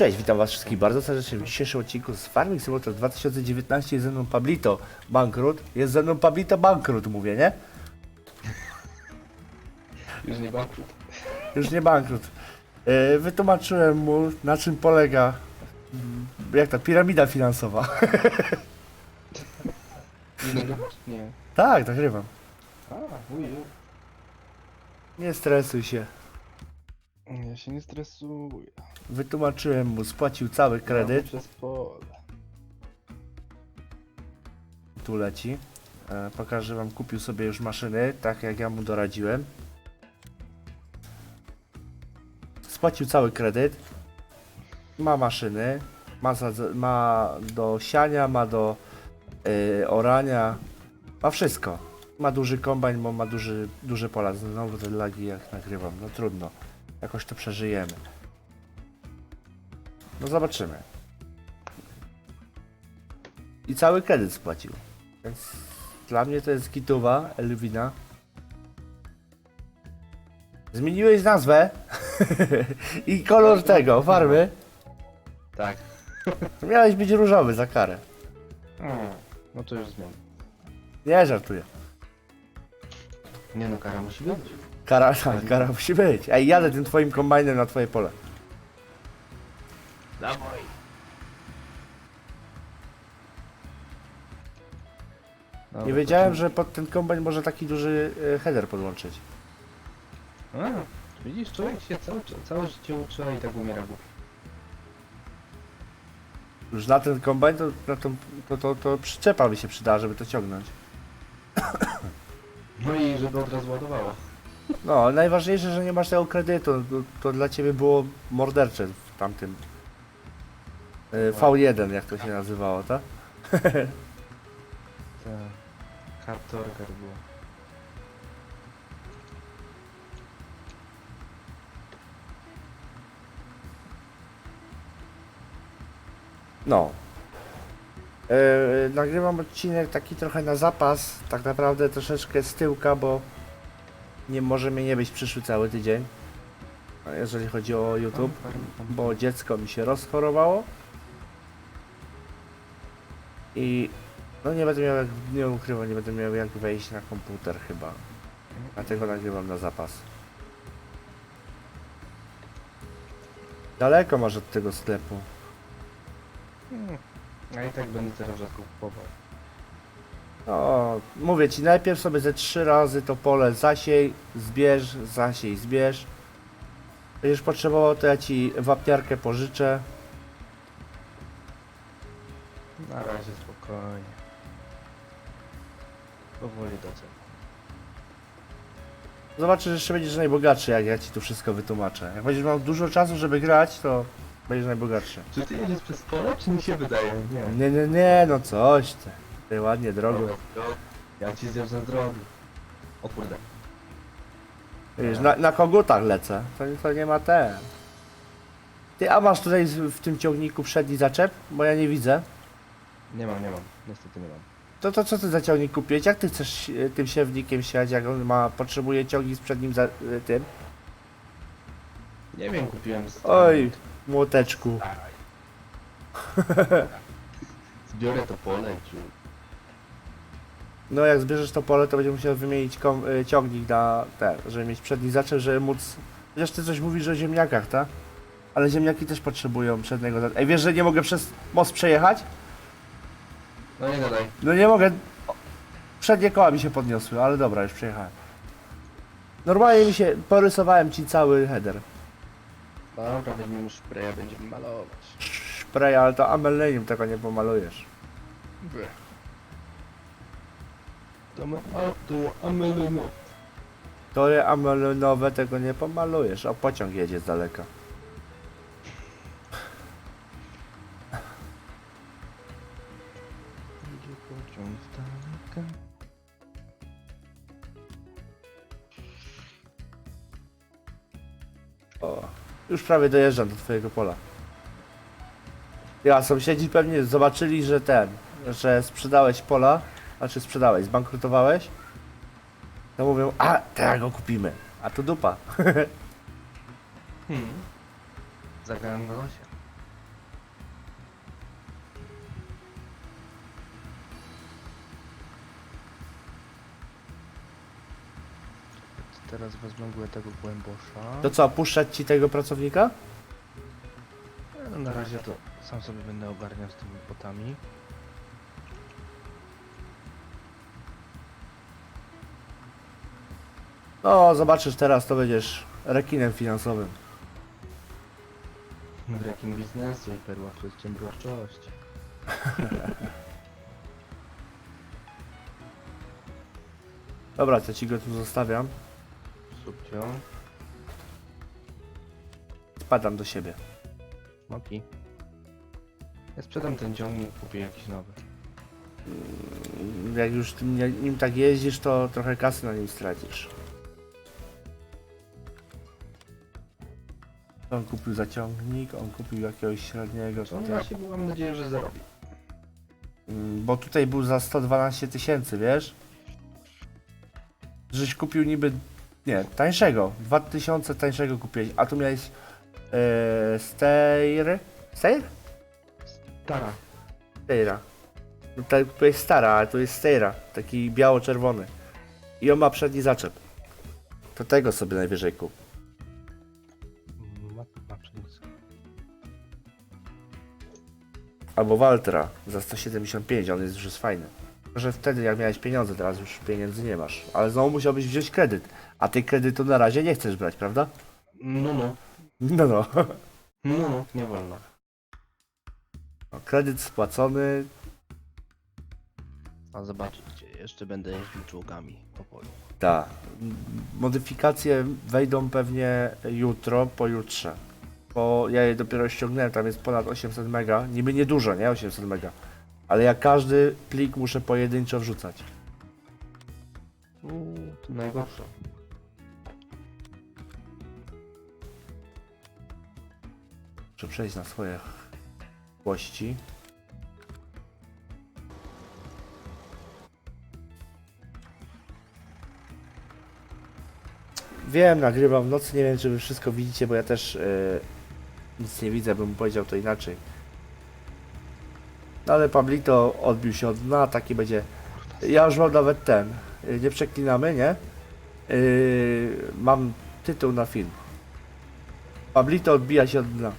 Cześć, witam was wszystkich bardzo serdecznie w dzisiejszym odcinku z Farming Simulator 2019 jest ze mną Pablito Bankrut. Jest ze mną Pablito Bankrut, mówię, nie? Już nie bankrut. Już nie Bankrut. Yy, wytłumaczyłem mu na czym polega jak ta piramida finansowa. Nie nagrywasz? Nie. tak, nagrywam. A, uju. Nie stresuj się. Ja się nie stresuję. Wytłumaczyłem mu, spłacił cały kredyt. Przez pole. Tu leci. E, pokażę wam, kupił sobie już maszyny, tak jak ja mu doradziłem. Spłacił cały kredyt. Ma maszyny. Ma, zadze- ma do siania, ma do y, orania. Ma wszystko. Ma duży kombajn, bo ma duży, duże pola. Znowu te lagi jak nagrywam. No trudno. Jakoś to przeżyjemy. No zobaczymy. I cały kredyt spłacił. Więc dla mnie to jest gituwa, Elwina. Zmieniłeś nazwę i kolor tego, farmy. Tak. Miałeś być różowy za karę. A, no to już zmian. Nie żartuję. Nie no, kara musi być. Kara, kara musi być. Ej, jadę tym twoim kombajnem na twoje pole. Dawaj. Nie wiedziałem, że pod ten kombajn może taki duży e, header podłączyć. A, widzisz, człowiek się całe, całe życie i tak umiera. Już na ten kombajn to, na tą, to, to, to przyczepa mi się przydała, żeby to ciągnąć. No i żeby od razu ładowała. No, ale najważniejsze, że nie masz tego kredytu. To, to dla ciebie było mordercze w tamtym. y, V1, jak to się nazywało, tak? Tak. Kaptorgar było. No. Yy, nagrywam odcinek taki trochę na zapas, tak naprawdę troszeczkę z tyłka, bo nie może mnie nie być przyszły cały tydzień. Jeżeli chodzi o YouTube, bo dziecko mi się rozchorowało. I no nie będę miał jak, nie ukrywam, nie będę miał jak wejść na komputer chyba. Dlatego nagrywam na zapas. Daleko masz od tego sklepu. A i tak będę teraz kupował. O, mówię ci, najpierw sobie ze trzy razy to pole zasiej, zbierz, zasiej, zbierz. Będziesz potrzebował, to ja ci wapniarkę pożyczę. Na razie spokojnie. Powoli do celu. Zobaczysz, że jeszcze będziesz najbogatszy, jak ja ci tu wszystko wytłumaczę. Jak będziesz miał dużo czasu, żeby grać, to będziesz najbogatszy. Czy ty jedziesz przez pole, czy mi się wydaje? Nie. Nie, nie, nie, no coś ty. Ty ładnie drogą. Ja ci zjeżdżę z drogi. O kurde. Wiesz, na, na kogutach lecę, to, to nie ma ten. Ty, a masz tutaj z- w tym ciągniku przedni zaczep? Bo ja nie widzę. Nie mam, nie mam. Niestety nie mam. To, to co ty za ciągnik kupiłeś? Jak ty chcesz e, tym siewnikiem siać, jak on ma, potrzebuje ciągnik z przednim za, e, tym? Nie wiem, kupiłem z... Oj, młoteczku. Zbiorę to pole, czy... No jak zbierzesz to pole, to będzie musiał wymienić kom, e, ciągnik na ten, żeby mieć przedni zaczep, żeby móc... Chociaż ty coś mówisz o ziemniakach, tak? Ale ziemniaki też potrzebują przedniego zaczepu. Ej, wiesz, że nie mogę przez most przejechać? No nie gadaj. No nie mogę. O, Przednie koła mi się podniosły, ale dobra, już przejechałem. Normalnie mi się, porysowałem ci cały header. Dobra, weźmiemy szpreja, będziemy malować. Spray, ale to amelenium tego nie pomalujesz. Wy. To ma auto, amelino. To je amelenowe, tego nie pomalujesz. O, pociąg jedzie z daleka. Idzie pociąg z daleka. O, już prawie dojeżdżam do twojego pola. Ja, sąsiedzi pewnie zobaczyli, że ten, że sprzedałeś pola, znaczy sprzedałeś, zbankrutowałeś, to mówią, a teraz go kupimy, a to dupa. Hmm. Zagrałem go się. Teraz wezmę tego głębosza. To co, puszczać ci tego pracownika? E, no, Na razie to sam sobie będę ogarniał z tymi potami. No, zobaczysz teraz, to będziesz rekinem finansowym. W jakim biznesu i perła przedsiębiorczość. Dobra, to ci go tu zostawiam. Subcio. Spadam do siebie. Smoki. Ja sprzedam ten ciągnik, kupię jakiś nowy. Mm, Jak już tym, nim tak jeździsz, to trochę kasy na nim stracisz. On kupił zaciągnik, on kupił jakiegoś średniego. On tutaj. właśnie mam nadzieję, że zarobi. Mm, Bo tutaj był za 112 tysięcy, wiesz? Żeś kupił niby. Nie, tańszego. 2000 tańszego kupiłeś, a tu miałeś. E, Steyr? Steyr? Tara. Steyra. No Tutaj kupiłeś stara, ale to jest Steyra. Taki biało-czerwony. I on ma przedni zaczep. To tego sobie najwyżej kup. Albo Waltra za 175, on jest już jest fajny. Że wtedy jak miałeś pieniądze, teraz już pieniędzy nie masz. Ale znowu musiałbyś wziąć kredyt. A ty kredytu na razie nie chcesz brać, prawda? No no. No no. No no. Nie wolno. No, Kredyt spłacony. A zobaczycie, jeszcze będę jeździł czołgami po polu. Tak. Modyfikacje wejdą pewnie jutro, pojutrze. Bo ja je dopiero ściągnąłem, tam jest ponad 800 mega. Niby niedużo, nie? 800 mega. Ale ja każdy plik muszę pojedynczo wrzucać. Uuu, to najgorsze. Muszę przejść na swoje łości. Wiem, nagrywam w nocy, nie wiem czy wy wszystko widzicie, bo ja też e, nic nie widzę, bym powiedział to inaczej. No ale Pablito odbił się od dna, taki będzie... Ja już mam nawet ten, y, nie przeklinamy, nie? Yy, mam tytuł na film. Pablito odbija się od dna.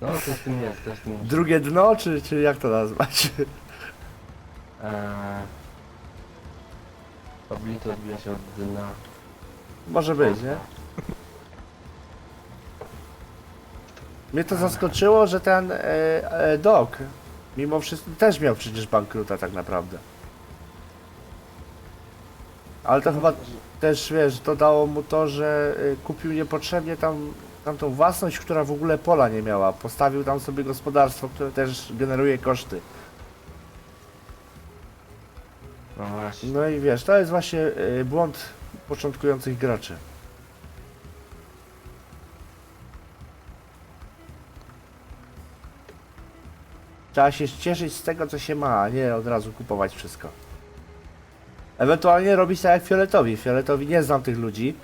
No, to z tym jest, to z tym jest. Drugie dno, czy, czy jak to nazwać? Eee... Pablito odbija się od dna. Może być, nie? Mnie to zaskoczyło, że ten e, e, dog, mimo wszystko, też miał przecież bankruta tak naprawdę. Ale to chyba też, wiesz, to dało mu to, że e, kupił niepotrzebnie tam, tam tą własność, która w ogóle pola nie miała. Postawił tam sobie gospodarstwo, które też generuje koszty. No właśnie. No i wiesz, to jest właśnie e, błąd początkujących graczy. Trzeba się cieszyć z tego, co się ma, a nie od razu kupować wszystko. Ewentualnie robić tak jak Fioletowi. Fioletowi nie znam tych ludzi,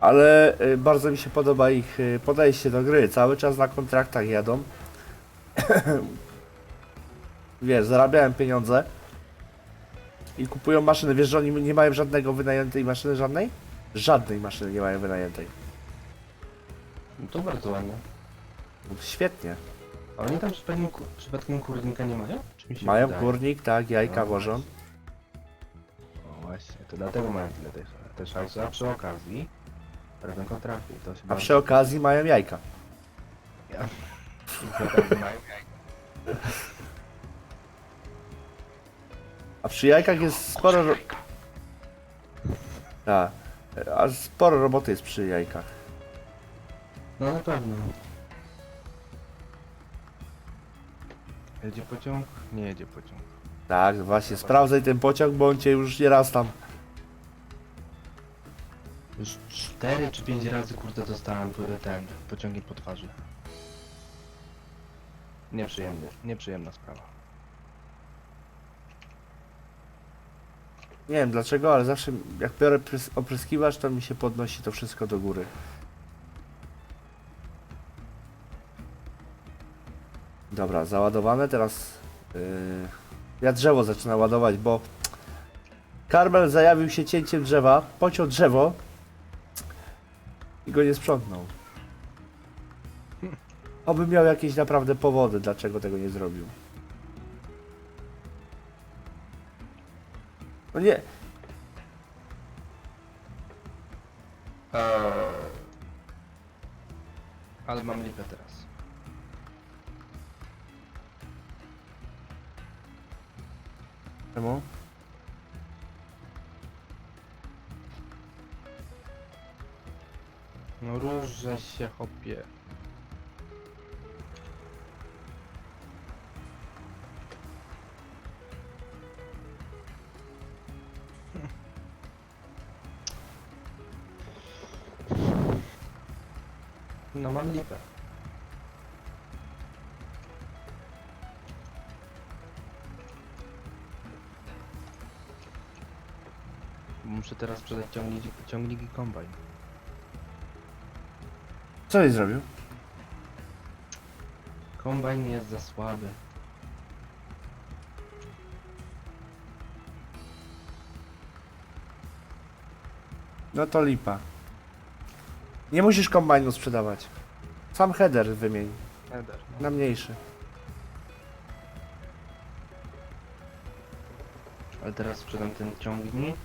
ale y, bardzo mi się podoba ich y, podejście do gry. Cały czas na kontraktach jadą. Wiesz, zarabiałem pieniądze i kupują maszyny. Wiesz, że oni nie mają żadnego wynajętej maszyny, żadnej? Żadnej maszyny nie mają wynajętej. No to bardzo ładne. Świetnie. A oni tam przypadkiem, ku- przypadkiem kurnika nie mają? Czy mi się Mają wydaje? kurnik, tak, jajka No wożą. O właśnie, to dlatego mają tyle tych, też szajsu, a przy okazji robią kontrakty to się A przy okazji mają jajka. przy okazji mają A przy jajkach jest sporo... Ro... Tak. A sporo roboty jest przy jajkach. No na pewno. Jedzie pociąg? Nie jedzie pociąg. Tak, właśnie, sprawdzaj ten pociąg, bo on cię już nie raz tam... Już 4 czy 5 razy kurde dostałem kurde ten pociągiem po twarzy. Nieprzyjemny, nieprzyjemna sprawa. Nie wiem dlaczego, ale zawsze jak biorę prys- opryskiwacz, to mi się podnosi to wszystko do góry. Dobra, załadowane, teraz yy, ja drzewo zaczynam ładować, bo Karmel zajawił się cięciem drzewa, pociął drzewo i go nie sprzątnął. Oby miał jakieś naprawdę powody, dlaczego tego nie zrobił. No nie, Eee... Ale mam lipę teraz. Czemu? No róże się hopie. No mam lipę. Muszę teraz sprzedać ciągnik, ciągnik i kombajn. Co jej zrobił? Kombajn jest za słaby. No to lipa. Nie musisz kombajnu sprzedawać. Sam header wymień Eder, no. na mniejszy. Ale teraz sprzedam ten ciągnik.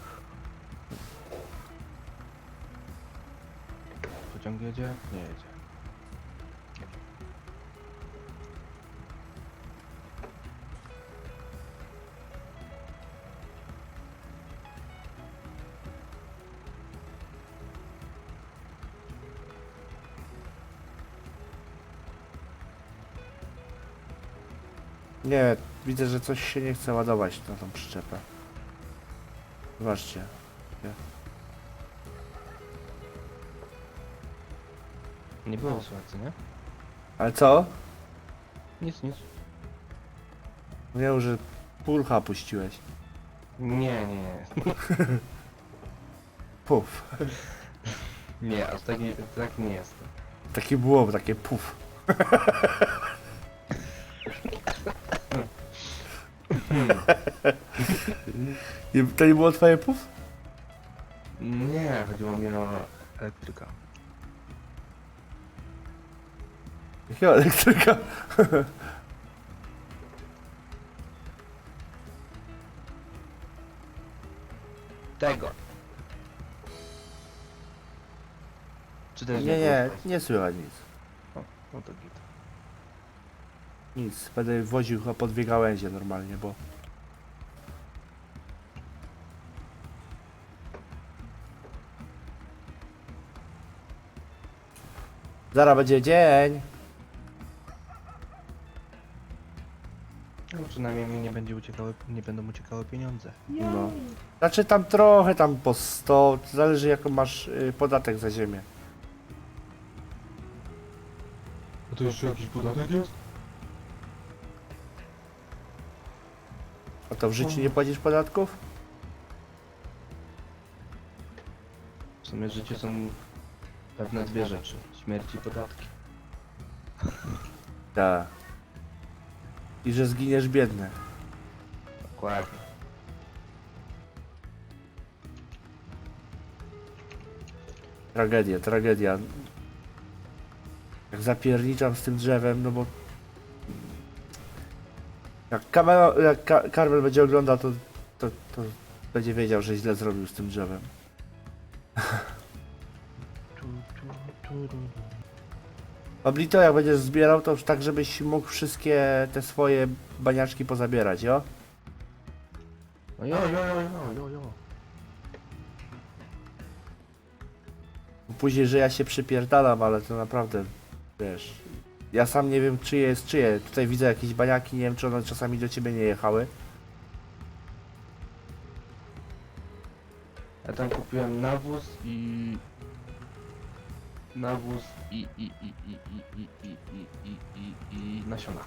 Pociąg jedzie? Nie jedzie. Nie, widzę, że coś się nie chce ładować na tą przyczepę. Zobaczcie. Nie było słychać, co nie? Ale co? Nic, nic. Wiem, że pulcha puściłeś. Nie, nie, nie. Puf. Nie, aż tak nie, tak nie jest. Takie było, takie puf. Nie, to nie było twoje puf? Nie, chodziło mi o elektryka. Jakiego elektryka? Tego. Czy też Nie, nie, nie słychać nic. No to git. Nic, będę woził chyba po dwie gałęzie normalnie, bo... Zaraz będzie dzień. Przynajmniej mi nie będzie uciekały, nie będą uciekały pieniądze. No. Znaczy tam trochę, tam po 100, zależy jaką masz y, podatek za ziemię. A to jeszcze jakiś podatek jest? A to w życiu nie płacisz podatków? W sumie życie są pewne dwie rzeczy. Śmierć i podatki. Tak. I że zginiesz biedny. Dokładnie. Tragedia, tragedia. Jak zapierniczam z tym drzewem, no bo... Jak, kamera, jak Ka Karmel będzie oglądał, to, to, to będzie wiedział, że źle zrobił z tym drzewem. Pablito, jak będziesz zbierał, to już tak, żebyś mógł wszystkie te swoje baniaczki pozabierać, jo? No jo, jo, jo, jo, jo, jo. Bo Później, że ja się przypierdalam, ale to naprawdę, wiesz... Ja sam nie wiem, czyje jest czyje. Tutaj widzę jakieś baniaki, nie wiem, czy one czasami do ciebie nie jechały. Ja tam kupiłem nawóz i... Nawóz i, i, i, i, i, i, i, i, i, i, i nasiona.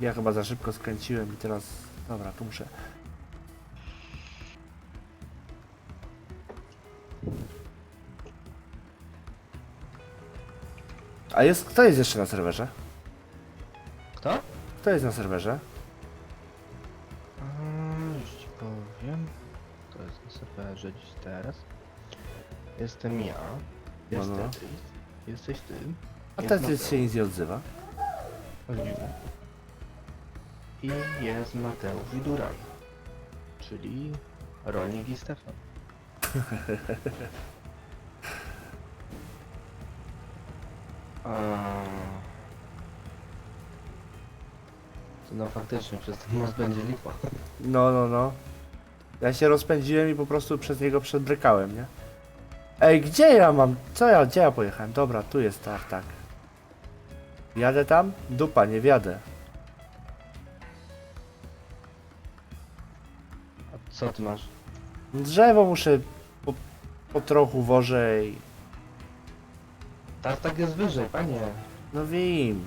Ja chyba za szybko skręciłem i teraz... Dobra, tu muszę... A jest... Kto jest jeszcze na serwerze? Kto? Kto jest na serwerze? Eee, już ci powiem. obejrzeć teraz. Jestem ja. Jest No, no. Tetris. Jesteś ty. A jest Tetris Mateusz. się nic nie odzywa. I jest Mateusz Widuraj. Czyli Rolnik i Stefan. A... To no faktycznie przez ten most będzie lipa. No, no, no. Ja się rozpędziłem i po prostu przez niego przedbrykałem, nie? Ej, gdzie ja mam? Co ja? Gdzie ja pojechałem? Dobra, tu jest tak, tak. Jadę tam? Dupa, nie wjadę. A co ty masz? Drzewo muszę po, po trochu wożę i... Tartak jest wyżej, panie. No wiem.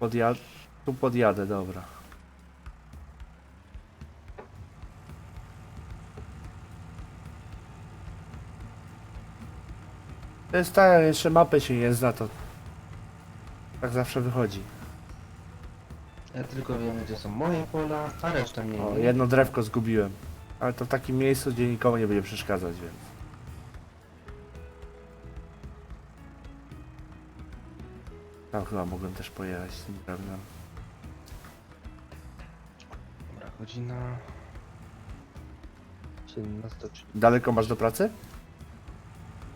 Podjad... Tu podjadę, dobra. To jest jak jeszcze mapy się nie zna, to... Tak zawsze wychodzi. Ja tylko wiem, gdzie są moje pola, a reszta mnie O, nie. jedno drewko zgubiłem. Ale to w takim miejscu, gdzie nikomu nie będzie przeszkadzać, więc. Tam chyba mogłem też pojechać z tym drewnem. Godzina... 17.30. Daleko masz do pracy?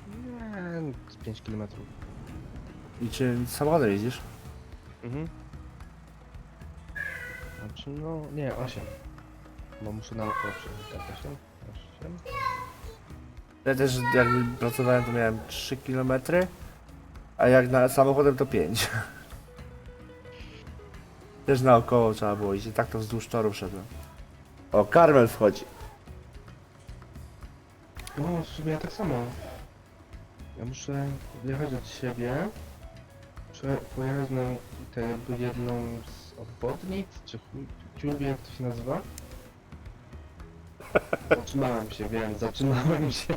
Nie, z 5 km. I czy samochodem jeździsz? Mhm. Znaczy, no, nie, 8. Bo muszę naokoło przejechać, tak, 8? 8? Ja też jak pracowałem to miałem 3 km, a jak na samochodem to 5. Też naokoło trzeba było iść, i tak to wzdłuż toru szedłem. O, Karmel wchodzi. No, w sumie ja tak samo. Ja muszę wjechać od siebie. Muszę pojechać na tę jedną z obwodnic, czy chuj, ciubie, jak to się nazywa? Zatrzymałem się, wiem, zatrzymałem się.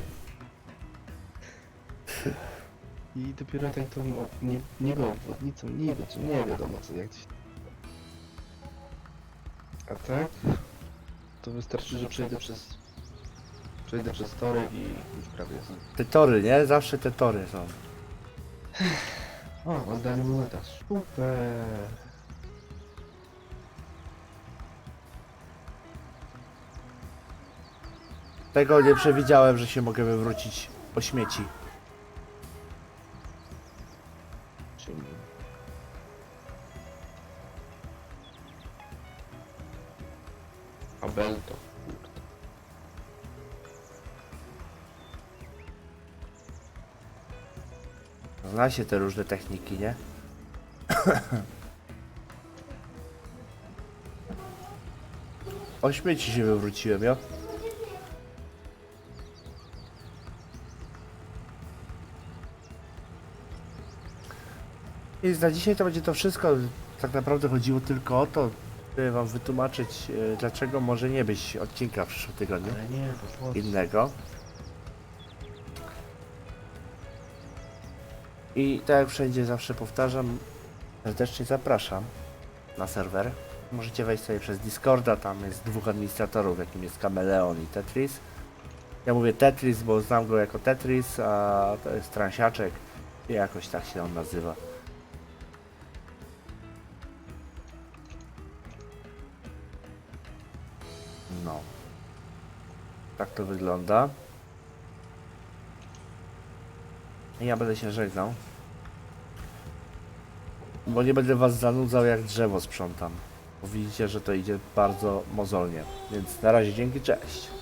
I dopiero tak tą, ob- nie, niby obwodnicą, niby, czy nie wiadomo co, jak to się... A tak? To wystarczy, że przejdę przez... Przejdę przez tory i już prawie jest. Te tory, nie? Zawsze te tory są. O, oddali moneta. Super. Tego nie przewidziałem, że się mogę wywrócić o śmieci. Zna się te różne techniki, nie? o śmieci się wywróciłem, jo? I na dzisiaj to będzie to wszystko. Tak naprawdę chodziło tylko o to, by wam wytłumaczyć, e, dlaczego może nie być odcinka w przyszłym tygodniu innego. I tak jak wszędzie zawsze powtarzam, serdecznie zapraszam na serwer. Możecie wejść sobie przez Discorda, tam jest dwóch administratorów, jakim jest Kameleon i Tetris. Ja mówię Tetris, bo znam go jako Tetris, a to jest transiaczek. I jakoś tak się on nazywa. No. Tak to wygląda. I Ja będę się żegnał. Bo nie będę was zanudzał jak drzewo sprzątam. Bo widzicie, że to idzie bardzo mozolnie. Więc na razie dzięki, cześć.